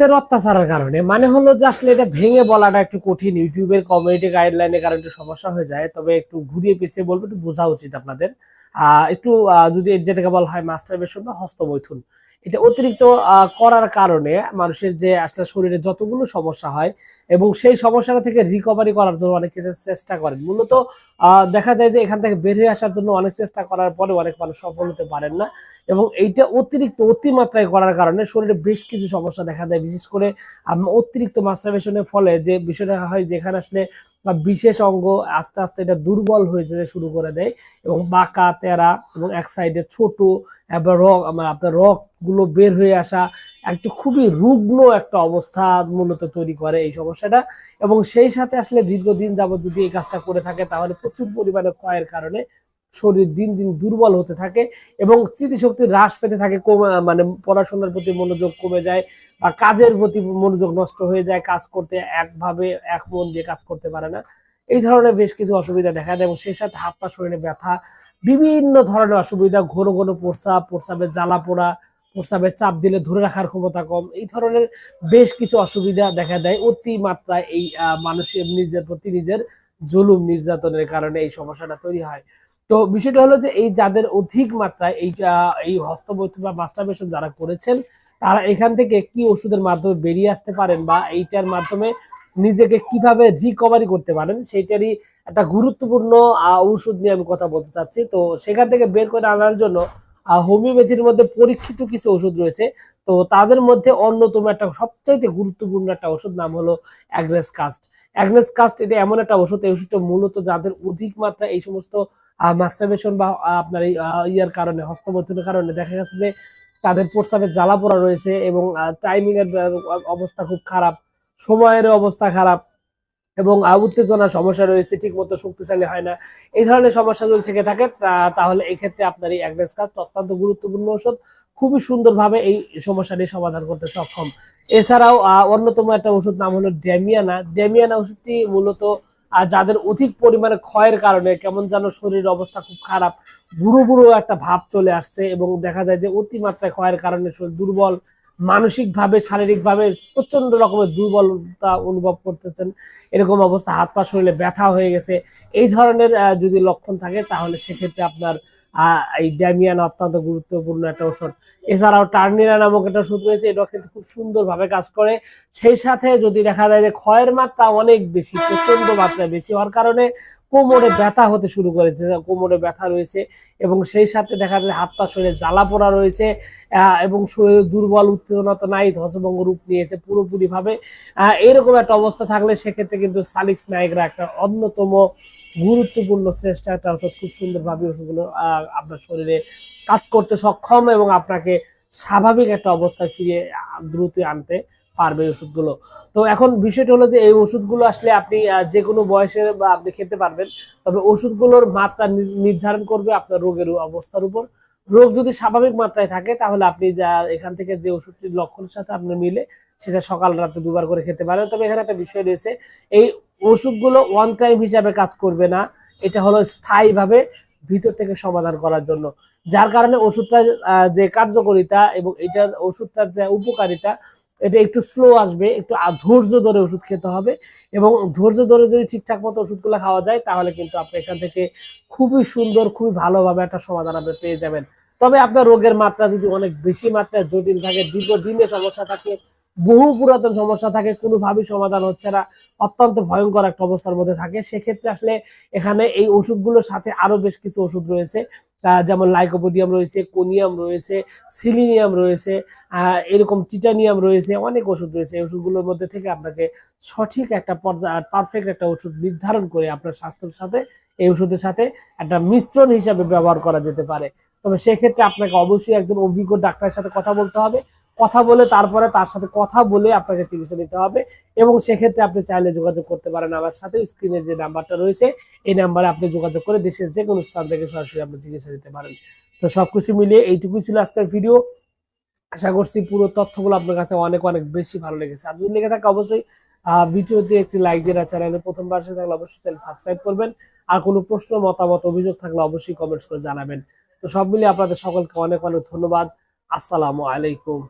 স্বাস্থ্যের অত্যাচারের কারণে। মানে হলো যে আসলে এটা ভেঙে বলাটা একটু কঠিন। ইউটিউবের কমিউনিটি গাইডলাইনের কারণে একটু সমস্যা হয়ে যায়। তবে একটু ঘুরিয়ে পিছিয়ে বলব, একটু বোঝা উচিত আপনাদের। আহ, একটু যদি যেটাকে বলা হয় মাস্টার বেশন বা হস্তমৈথুন এটা অতিরিক্ত করার কারণে মানুষের যে আসলে শরীরে যতগুলো সমস্যা হয় এবং সেই সমস্যাটা থেকে রিকভারি করার জন্য অনেক কিছু চেষ্টা করেন। মূলত দেখা যায় যে এখান থেকে বের হয়ে আসার জন্য অনেক চেষ্টা করার পরে অনেক মানুষ সফল হতে পারেন না এবং এইটা অতিরিক্ত, অতিমাত্রায় করার কারণে শরীরে বেশ কিছু সমস্যা দেখা দেয়। বিশেষ করে অতিরিক্ত মাস্টারবেশনের ফলে যে বিষয়টা হয় যেখানে আসলে বিশেষ অঙ্গ আস্তে আস্তে এটা দুর্বল হয়ে যেতে শুরু করে দেয় এবং বাঁকা, তেরা এবং এক সাইডে ছোট, এবার আপনার রক গুলো বের হয়ে আসা, একটু খুবই রুগ্ন একটা অবস্থা মূলত তৈরি করে এই সমস্যাটা। এবং সেই সাথে আসলে দীর্ঘদিন যাবত যদি এই কাজটা করে থাকে, তাহলে প্রচুর পরিমাণে ক্ষয়ের কারণে শরীর দিন দিন দুর্বল হতে থাকে এবং স্মৃতিশক্তি হ্রাস পেতে থাকে, কমে মানে পড়াশোনার প্রতি মনোযোগ কমে যায় বা কাজের প্রতি মনোযোগ নষ্ট হয়ে যায়, কাজ করতে একভাবে এক মন দিয়ে কাজ করতে পারে না। এই ধরনের বেশ কিছু অসুবিধা দেখা দেয় এবং সেই সাথে হাত পা শরীরে ব্যথা, বিভিন্ন ধরনের অসুবিধা, ঘন ঘন প্রস্রাব, প্রস্রাবের জ্বালা পোড়া প্রস্রাবের চাপ দিলে ধরে রাখার ক্ষমতা কম। এই ধরনের বেশ কিছু অসুবিধা দেখা দেয় অতি মাত্রায় এই মানুষের নিজের প্রতি নিজের জুলুম নির্যাতনের কারণে এই সমস্যাটা তৈরি হয়। তো বিষয়টা হলো যে এই যাদের অধিক মাত্রায় এই এই হস্তমৈথুন বা মাস্টারবেশন যারা করেছেন, তারা এখান থেকে কি ওষুধের মাধ্যমে বেরিয়ে আসতে পারেন বা এইটার মাধ্যমে নিজেকে কীভাবে রিকভারি করতে পারেন, সেইটারই একটা গুরুত্বপূর্ণ ঔষধ নিয়ে আমি কথা বলতে চাচ্ছি। তো সেখান থেকে বের করে আনার জন্য হোমিওপ্যাথির মধ্যে পরীক্ষিত কিছু ওষুধ রয়েছে। তো তাদের মধ্যে অন্যতম একটা সবচাইতে গুরুত্বপূর্ণ একটা ওষুধ নাম হলো অ্যাগ্রেস কাস্ট। অ্যাগ্রেস কাস্ট এটা এমন একটা ওষুধ, এই ওষুধটা মূলত যাদের অধিক মাত্রা এই সমস্ত মাস্টারবেশন বা আপনার এই ইয়ার কারণে হস্তমৈথুনের কারণে দেখা গেছে যে তাদের প্রস্রাবের জ্বালা পোড়া রয়েছে এবং টাইমিং এর অবস্থা খুব খারাপ সময়ের অবস্থা খারাপ। এবং আহ, উত্তেজনার সমস্যা রয়েছে ঠিক মতো শক্তিশালী হয় না। এই ধরনের সমস্যা যদি থেকে থাকে তাহলে এই ক্ষেত্রে আপনার এই অ্যাগ্রেস কাস্ট অত্যন্ত গুরুত্বপূর্ণ ওষুধ খুবই সুন্দরভাবে এই সমস্যাটি সমাধান করতে সক্ষম। এছাড়াও অন্যতম একটা ওষুধ নাম হলো ড্যামিয়ানা। ড্যামিয়ানা ওষুধটি মূলত আহ, যাদের অধিক পরিমাণে ক্ষয়ের কারণে কেমন যেন শরীরের অবস্থা খুব খারাপ বুড়ো বুড়ো একটা ভাব চলে আসছে এবং দেখা যায় যে অতিমাত্রায় ক্ষয়ের কারণে শরীর দুর্বল মানসিক শারীরিকভাবে প্রচণ্ড রকমের দুর্বলতা অনুভব করতেছেন। এরকম অবস্থা হাত পা শরীরে ব্যথা হয়ে গেছে। এই ধরনের যদি লক্ষণ থাকে, তাহলে সেক্ষেত্রে আপনার এই ড্যামিয়ান অত্যন্ত গুরুত্বপূর্ণ একটা ওষুধ এছাড়াও টার্নিরা নামক একটা ওষুধ রয়েছে এটা কিন্তু খুব সুন্দরভাবে কাজ করে। সেই সাথে যদি দেখা যায় যে ক্ষয়ের মাত্রা অনেক বেশি প্রচণ্ড মাত্রায় বেশি হওয়ার কারণে কোমরে ব্যথা হতে শুরু করেছে, কোমরে ব্যথা রয়েছে এবং সেই সাথে দেখা যায় হাত পা শরীরে জ্বালা পোড়া রয়েছে এবং শরীরে দুর্বল উত্তেজনা তো নাই ধ্বসভঙ্গ রূপ নিয়েছে পুরোপুরিভাবে। এরকম একটা অবস্থা থাকলে সেক্ষেত্রে কিন্তু সালিক্স নায়করা একটা অন্যতম গুরুত্বপূর্ণ শ্রেষ্ঠ একটা ওষুধ খুব সুন্দরভাবে ওষুধগুলো আপনার শরীরে কাজ করতে সক্ষম এবং আপনাকে স্বাভাবিক একটা অবস্থায় ফিরে দ্রুত আনতে পারবে ওষুধগুলো তো এখন বিষয়টা হলো যে এই ওষুধগুলো আসলে আপনি যে কোনো বয়সে আপনি খেতে পারবেন, তবে ওষুধগুলোর মাত্রা নির্ধারণ করবে আপনার রোগের অবস্থার উপর। রোগ যদি স্বাভাবিক মাত্রায় থাকে, তাহলে আপনি যা, এখান থেকে যে ওষুধটির লক্ষণের সাথে আপনার মিলে, সেটা সকাল রাতে দুবার করে খেতে পারেন। তবে এখানে একটা বিষয় রয়েছে, এই ওষুধগুলো ওয়ান টাইম হিসাবে কাজ করবে না। এটা হলো স্থায়ীভাবে ভিতর থেকে সমাধান করার জন্য। যার কারণে ওষুধটা যে কার্যকরিতা এবং এটার ওষুধটার যে উপকারিতা, এটা একটু স্লো আসবে, একটু ধৈর্য ধরে ওষুধ খেতে হবে এবং ধৈর্য ধরে যদি ঠিকঠাক মতো ওষুধগুলো খাওয়া যায়, তাহলে কিন্তু আপনি এখান থেকে খুবই সুন্দর, খুবই ভালোভাবে একটা সমাধান আপনি পেয়ে যাবেন। তবে আপনার রোগের মাত্রা যদি অনেক বেশি মাত্রায় জটিল থাকে, দীর্ঘদিনের সমস্যা থাকে বহু পুরাতন সমস্যা থাকে, কোনোভাবেই সমাধান হচ্ছে না। অত্যন্ত ভয়ঙ্কর একটা অবস্থার মধ্যে থাকে। সেক্ষেত্রে আসলে এখানে এই ওষুধগুলোর সাথে আরও বেশ কিছু ওষুধ রয়েছে। যেমন লাইকোপোডিয়াম রয়েছে, কোনিয়াম রয়েছে, সিলিনিয়াম রয়েছে এরকম টিটানিয়াম রয়েছে, অনেক ওষুধ রয়েছে। এই ওষুধগুলোর মধ্যে থেকে আপনাকে সঠিক একটা পর্যায়ে পারফেক্ট একটা ওষুধ নির্ধারণ করে আপনার স্বাস্থ্যের সাথে, এই ওষুধের সাথে একটা মিশ্রণ হিসাবে ব্যবহার করা যেতে পারে। তবে সেক্ষেত্রে আপনাকে অবশ্যই একজন অভিজ্ঞ ডাক্তারের সাথে কথা বলতে হবে। কথা বলে তারপরে তার সাথে কথা বলে আপনাকে চিকিৎসা নিতে হবে এবং সেক্ষেত্রে আপনি চাইলে যোগাযোগ করতে পারেন আমার সাথে। স্ক্রিনে যে নাম্বারটা রয়েছে, এই নাম্বারে আপনি যোগাযোগ করে দেশের যে কোনো স্থান থেকে সরাসরি আপনি চিকিৎসা নিতে পারেন। তো সবকিছু মিলিয়ে এইটুকুই ছিল আজকের ভিডিও। আশা করছি পুরো তথ্যগুলো আপনার কাছে অনেক অনেক বেশি ভালো লেগেছে। আর যদি লেগে থাকে অবশ্যই ভিডিওতে একটি লাইক দিয়ে চ্যানেলে প্রথমবার এসে থাকলে অবশ্যই চ্যানেল সাবস্ক্রাইব করবেন। আর কোনো প্রশ্ন, মতামত, অভিযোগ থাকলে অবশ্যই কমেন্টস করে জানাবেন। তো সব মিলিয়ে আপনাদের সকলকে অনেক অনেক ধন্যবাদ। আসসালামু আলাইকুম।